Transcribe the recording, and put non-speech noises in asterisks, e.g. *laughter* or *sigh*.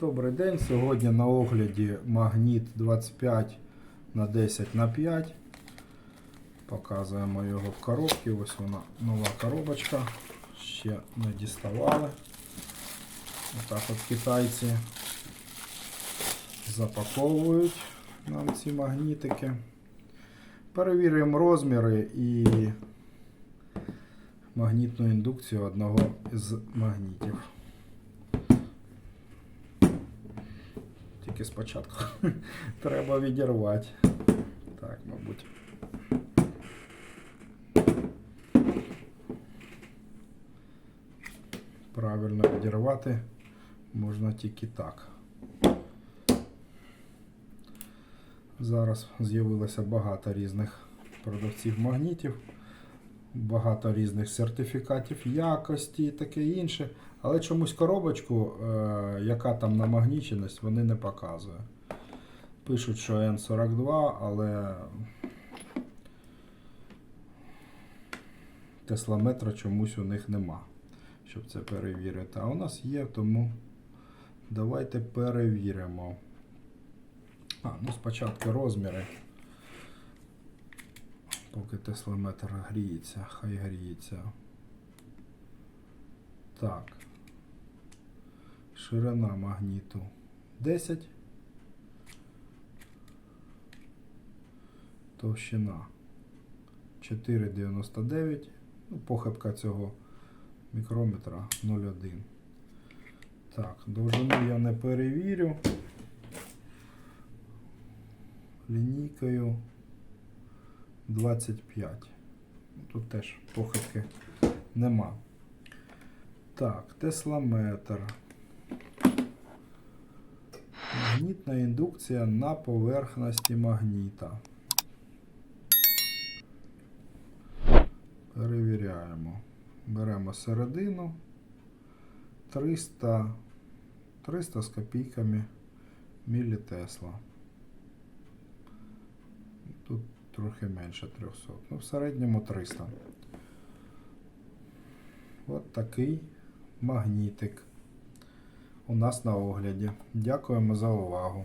Добрий день. Сьогодні на огляді магніт 25 на 10 на 5. Показуємо його в коробці. Ось вона нова коробочка. Ще не діставали. Отак от китайці запаковують нам ці магнітики. Перевірюємо розміри і магнітну індукцію одного з магнітів. Тільки спочатку *laughs* треба відірвати. Так, мабуть. Правильно відірвати можна тільки так. Зараз з'явилося багато різних продавців магнітів, багато різних сертифікатів якості і таке інше. Але чомусь коробочку, е, яка там намагніченість, вони не показують. Пишуть, що N42, але тесламетра чомусь у них нема, щоб це перевірити. А у нас є, тому давайте перевіримо. А, ну спочатку розміри. Поки тесламетр гріється, хай гріється. Так. Ширина магніту 10. Товщина 4,99. Ну, похибка цього мікрометра 0,1. Так, довжину я не перевірю. Лінійкою 25. Ну, Тут теж похибки нема. Так, тесламетр. Магнітна індукція на поверхності магніта. Перевіряємо. Беремо середину 300, 300 з копійками мілітесла. Тут трохи менше 300. Ну, в середньому 300. От такий магнітик у нас на огляді. Дякуємо за увагу.